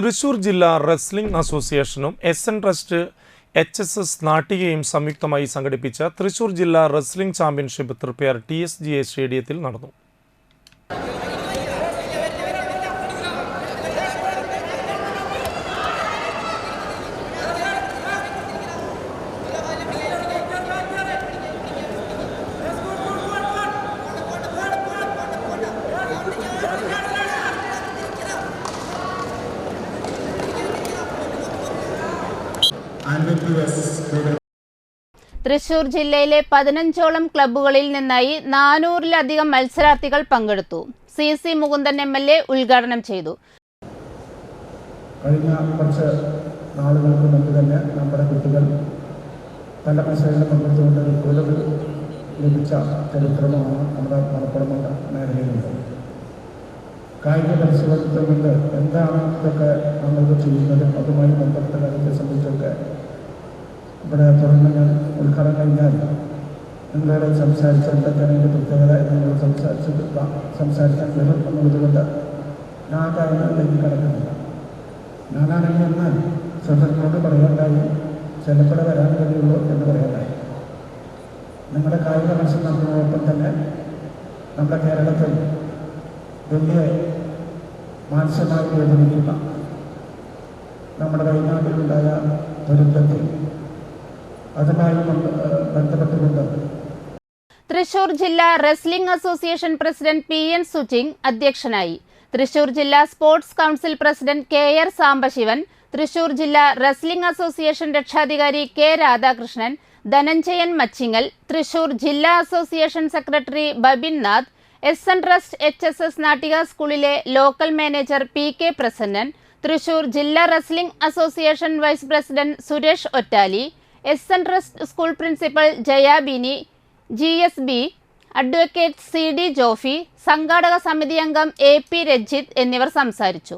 തൃശൂർ ജില്ലാ റെസ്ലിംഗ് അസോസിയേഷനും S N trust H S S നാട്ടികയും സംയുക്തമായി സംഘടിപ്പിച്ച തൃശൂർ ജില്ലാ wrestling championship Triprayar T S G A സ്റ്റേഡിയത്തിൽ നടന്നു. തൃശൂർ ജില്ലയിലെ പതിനഞ്ചോളം ക്ലബ്ബുകളിൽ നിന്നായി നാനൂറിലധികം മത്സരാർത്ഥികൾ പങ്കെടുത്തു. C C Mukundan M L A ഉദ്ഘാടനം ചെയ്തു. കഴിഞ്ഞ കുറച്ച് നാളുകൾക്ക് മുമ്പ് തന്നെ നമ്മുടെ കുട്ടികൾ പല മത്സരങ്ങളിൽ പങ്കെടുത്തുകൊണ്ട് ലഭിച്ച ചരിത്രമാണ് നമ്മുടെ മലപ്പുറം മേഖലയിലുണ്ട് കായിക പരിശീലനത്തിൽ കൊണ്ട് എന്താണ് ഇതൊക്കെ നമ്മളിത് ചെയ്യുന്നത്? അതുമായി ബന്ധപ്പെട്ട കാര്യത്തെ സംബന്ധിച്ചൊക്കെ ഇവിടെ തുറന്ന് ഞാൻ ഉദ്ഘാടനം കഴിഞ്ഞാൽ നിങ്ങളോട് സംസാരിച്ച എന്തൊക്കെയാണ് എന്റെ പ്രത്യേകത നിങ്ങൾ സംസാരിച്ചത് സംസാരിക്കാൻ വരും എന്നുള്ളതുകൊണ്ട് ഞാൻ ആ കാര്യങ്ങളിലേക്ക് കിടക്കുന്നില്ല. ഞാനാണെങ്കിൽ ഒന്ന് സുഹൃത്തിനോട് പറയാണ്ടായി ചിലപ്പോഴേ വരാൻ കഴിയുള്ളൂ എന്ന് പറയാനായി നിങ്ങളുടെ കായിക മത്സരത്തിനോടൊപ്പം തന്നെ നമ്മുടെ കേരളത്തിൽ വലിയ മാനസികമായി വേദനിക്കുന്ന നമ്മുടെ വയനാട്ടിലുണ്ടായ ദുരന്തത്തിൽ അതുമായി ബന്ധപ്പെട്ടുകൊണ്ട് തൃശൂർ ജില്ലാ wrestling association president P N Suching അധ്യക്ഷനായി. തൃശൂർ ജില്ലാ sports council president K R Sambasivan Thrissur ജില്ലാ റെസ്ലിംഗ് അസോസിയേഷൻ രക്ഷാധികാരി കെ രാധാകൃഷ്ണൻ ധനഞ്ജയൻ മച്ചിങ്ങൽ തൃശൂർ ജില്ലാ association secretary Babin Nath S N trust H S S Nattika സ്കൂളിലെ local manager P K Prasannan Thrissur ജില്ലാ wrestling association vice president Suresh Ottali S N trust school principal Jayabini G S B advocate C D Jofy സംഘാടക സമിതി അംഗം A P Ranjith എന്നിവർ സംസാരിച്ചു.